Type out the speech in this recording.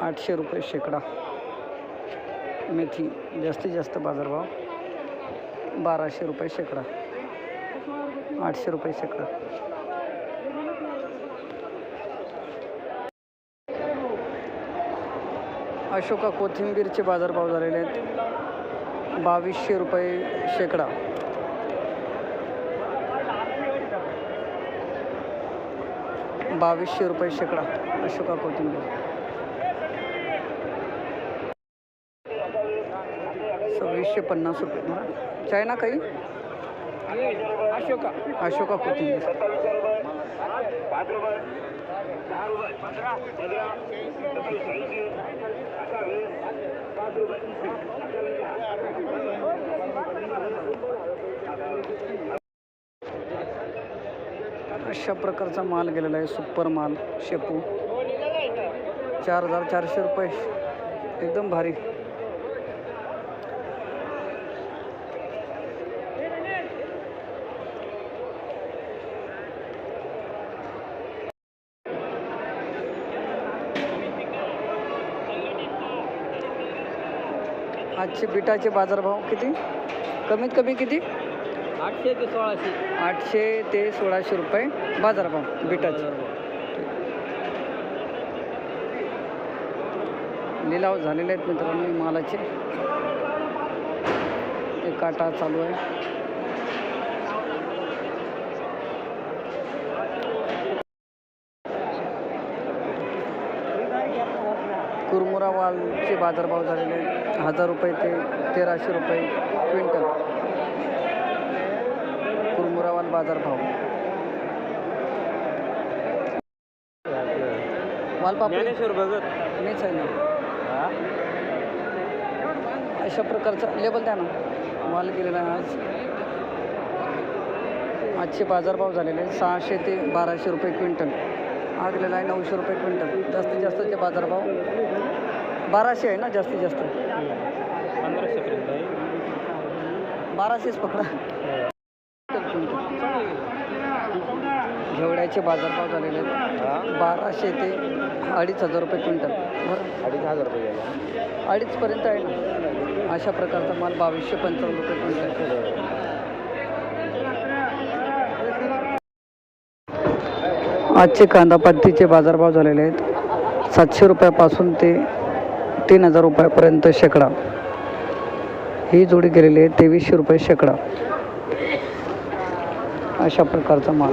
आठशे रुपये शेकडा. मेथी जास्तीत जास्त बाजारभाव बाराशे रुपये शेकडा. आठशे रुपये शेकडा. अशोका कोथिंबीरचे बाजारभाव झालेले आहेत. बावीसशे रुपये शेकडा. बावीसशे रुपये शेकडा अशोका कोथिंबीर. सव्वीसशे पन्नास रुपये. बरं. चायना काही? अशोका. अशोका कोथिंबीर. अशा प्रकारचा माल गेलेला आहे सुपर माल शेपू. चार हजार चारशे रुपये. एकदम भारी. आजचे बिटाचे बाजारभाव किती? कमीत कमी किती? आठशे ते सोळाशे. आठशे ते सोळाशे रुपये बाजारभाव बिटाचे. लिलाव झालेले आहेत मित्रांनो मालाचे. एक काटा चालू आहे. कुरमुरा वालचे बाजारभाव झालेले आहेत. हजार रुपये ते तेराशे रुपये क्विंटल. कुरमुरावाल बाजारभाव. वालपापडी ज्ञानेश्वर भगत. मीच आहे ना. अशा प्रकारचं लेबल द्या ना. माल गेलेला आज. आजचे बाजारभाव झालेले सहाशे ते बाराशे रुपये क्विंटल. हा गेलेला आहे नऊशे रुपये क्विंटल. जास्तीत जास्तचे बाजारभाव बाराशे आहे ना जास्तीत जास्त. बाराशेच पकडा. घेवड्याचे बाजारभाव झालेले आहेत. बाराशे ते अडीच हजार रुपये क्विंटल. बरं. अडीच हजार रुपये अडीचपर्यंत आहे ना. अशा प्रकारचा माल बावीसशे पंचावन्न रुपये क्विंटल. आजचे कांदा पत्तीचे बाजारभाव झालेले आहेत. सातशे रुपयापासून ते तीन हजार रुपयापर्यंत शेकडा. ही जोडी गेलेली आहे तेवीसशे रुपये शेकडा. अशा प्रकारचा माल.